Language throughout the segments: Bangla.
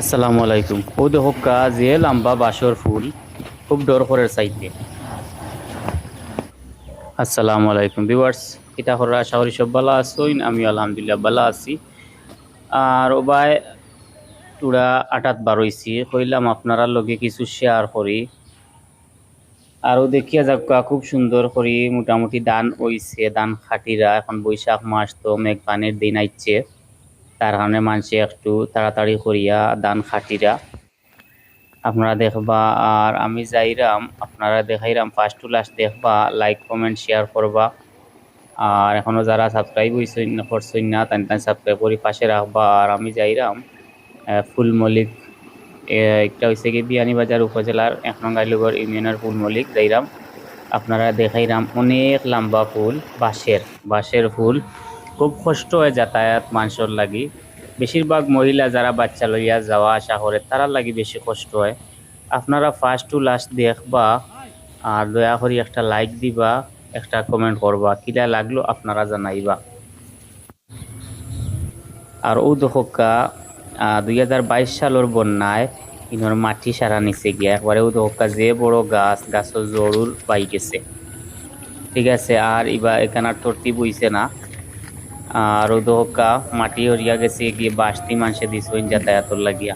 আসসালামু আলাইকুম। ও দেখো যে লম্বা বাসর ফুল, খুব ডর করে চাইতে। আসসালামু আলাইকুম ভিউয়ার্স, এটা হরা আশা করি সব ভালো আছোইন আমি আলহামদুলিল্লাহ ভালো আছি। আর ওবাই টুরা আটাত বারইছি কইলাম আপনারা লগে কিছু শেয়ার করি। আরও দেখিয়া যাক খুব সুন্দর করি। মোটামুটি দান হইছে দান খাটিরা, এখন বৈশাখ মাস তো মেঘ পানের দিন আইছে। তার কারণে মানুষে একটু তাড়াতাড়ি করিয়া দান খাটিরা। আপনারা দেখবা আর আমি যাইরাম আপনারা দেখাইরাম। ফার্স্ট টু লাস্ট দেখবা লাইক কমেন্ট শেয়ার করবা। আর এখনও যারা সাবস্ক্রাইব হইছেন করছেন না তাই তাই সাবস্ক্রাইব করি পাশে রাখবা। আর আমি যাইরাম আহ, ফুলমল্লিক এ, একটা হয়েছে কি বিয়ানীবাজার উপজেলার এক নং গাইলগর ইউনিয়নের ফুলমল্লিক যাইরাম। আপনারা দেখাইরাম অনেক লম্বা ফুল বাঁশের বাঁশের ফুল। খুব কষ্ট হয় যাতায়াত মানুষের লাগি। বেশিরভাগ মহিলা যারা বাচ্চা লইয়া যাওয়া আসা করে তারা লাগি বেশি কষ্ট হয়। আপনারা ফার্স্ট টু লাস্ট দেখবা, আর দয়া করি একটা লাইক দিবা, একটা কমেন্ট করবা। কিলা লাগল আপনারা জানাইবা। আর ও দশকা দুই হাজার বাইশ সালের বন্যায় ইনোর মাটি সারা নিচে গিয়া। একবারে ও দশকা যে বড় গাছ গাছের জরুর পাই গেছে। ঠিক আছে, আর ইবা এখানে আর তর্তি বইছে না। আর ও দহকা মাটি হরিয়া গেছে গিয়ে বাঁশতি মানুষে দিছইন যাতায়াতর লাগিয়া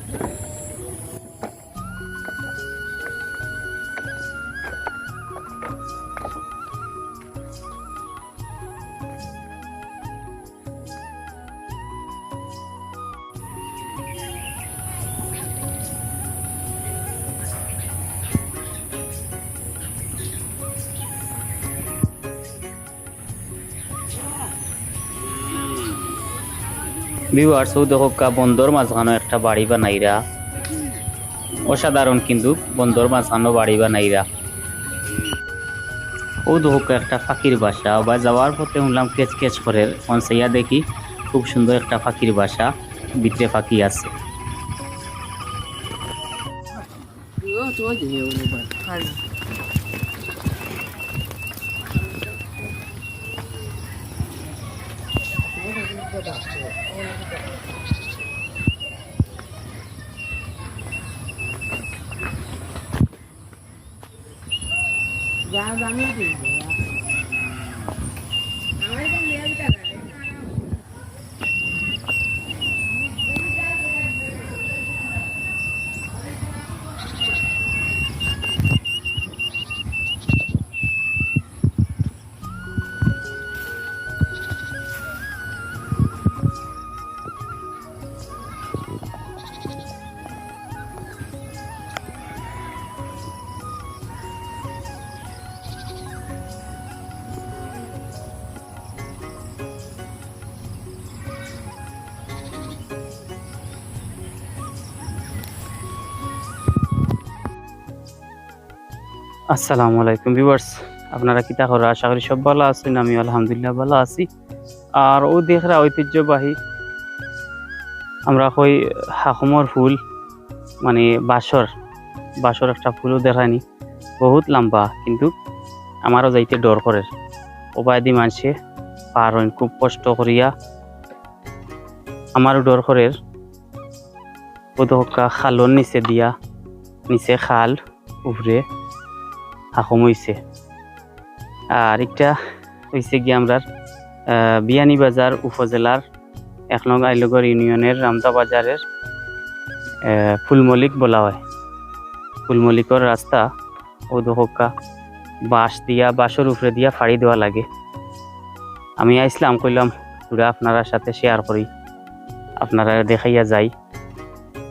ভিউয়ার্স ও দহকা বন্দর মাঝখানো একটা বাড়ি বানাইরা। অসাধারণ কিন্তু বন্দর মাঝখানো বাড়ি বানাইরা। ও দহকা একটা ফাঁকির বাসা। বা যাওয়ার পথে শুনলাম কেচ কেচ করে। অনসাইয়া দেখি খুব সুন্দর একটা ফাঁকির বাসা। ভিতরে ফাঁকি আছে। ことだっていう同じことだ。Dạ, dạ, dạ, dạ, dạ, dạ, dạ, dạ, dạ, dạ, dạ, dạ, dạ, dạ, আসসালামু আলাইকুম ভিউয়ার্স। আপনারা কিতা করা আশা করি সব ভালো আছেন? আমি আলহামদুলিল্লাহ ভালো আছি। আর ও দেখরা ঐতিহ্যবাহী আমরা কই হাসমর ফুল মানে বাসর বাসর একটা ফুলও দেখায়নি বহুত লম্বা, কিন্তু আমারও যাইতে ডর করে। ওবায় দি মানুষে পার হইন খুব কষ্ট করিয়া আমারও ডর করে। ওদকা খালর নিচে দিয়া, নিচে খাল উপরে হাকম হইছে। আর একটা হইছে গিয়ে আমরা বিয়ানীবাজার উপজেলার এক নং আইলগর ইউনিয়নের রামদা বাজারের ফুলমলিক বলা হয়। ফুলমলিকর রাস্তা ও দহকা বাঁশ দিয়া, বাঁশের উপরে দিয়া ফাড়ি দেওয়া লাগে। আমি আইসলাম, কইলাম পুরা আপনার সাথে শেয়ার করি। আপনারা দেখাইয়া যাই।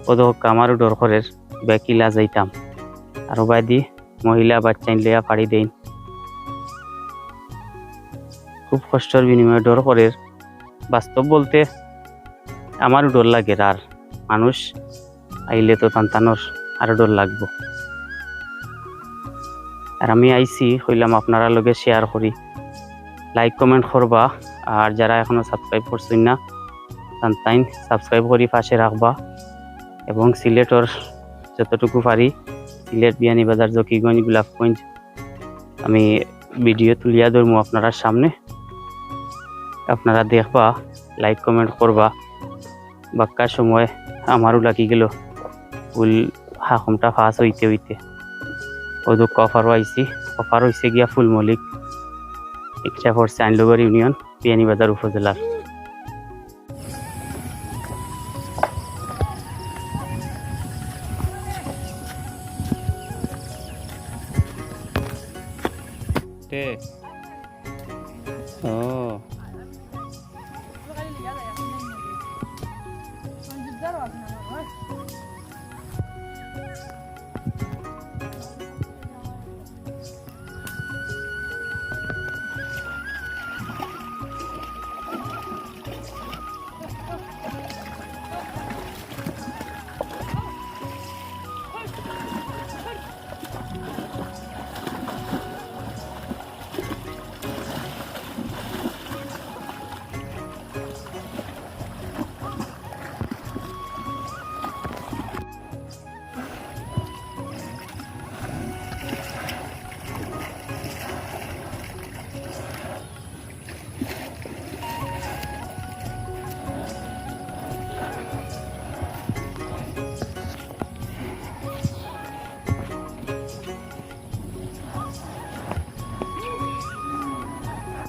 ও দহকা আমারও ডর করের বেকিলা যাইতাম। আর বাইদি মহিলা বাচ্চা লিয়া ফাড়ি দেন খুব কষ্টের বিনিময়ে ডর করে। বাস্তব বলতে আমারও ডর লাগে আর। মানুষ আইলে তো তান্তানোর আরও ডর লাগবো। আর আমি আইছি, হইলাম আপনারা লগে শেয়ার করি। লাইক কমেন্ট করবা। আর যারা এখনও সাবস্ক্রাইব করছেন না তাই সাবস্ক্রাইব করি, পাশে রাখবা। এবং সিলেটর যতটুকু পারি সিলেট বিয়ানীবাজার জকিগঞ্জ গোলাপগঞ্জ আমি ভিডিও তুলিয়া ধরবো আপনারা সামনে। আপনারা দেখবা লাইক কমেন্ট করবা। বাক্কা সময় আমারও লাগি গেল। ফুল হাকমটা ফাঁস হইতে হইতে। ওদু কফারও আইসি কফার হইছে গিয়া ফুলমলিক। ইচ্ছা করছে আইনলগর ইউনিয়ন বিয়ানীবাজার উপজেলার। ও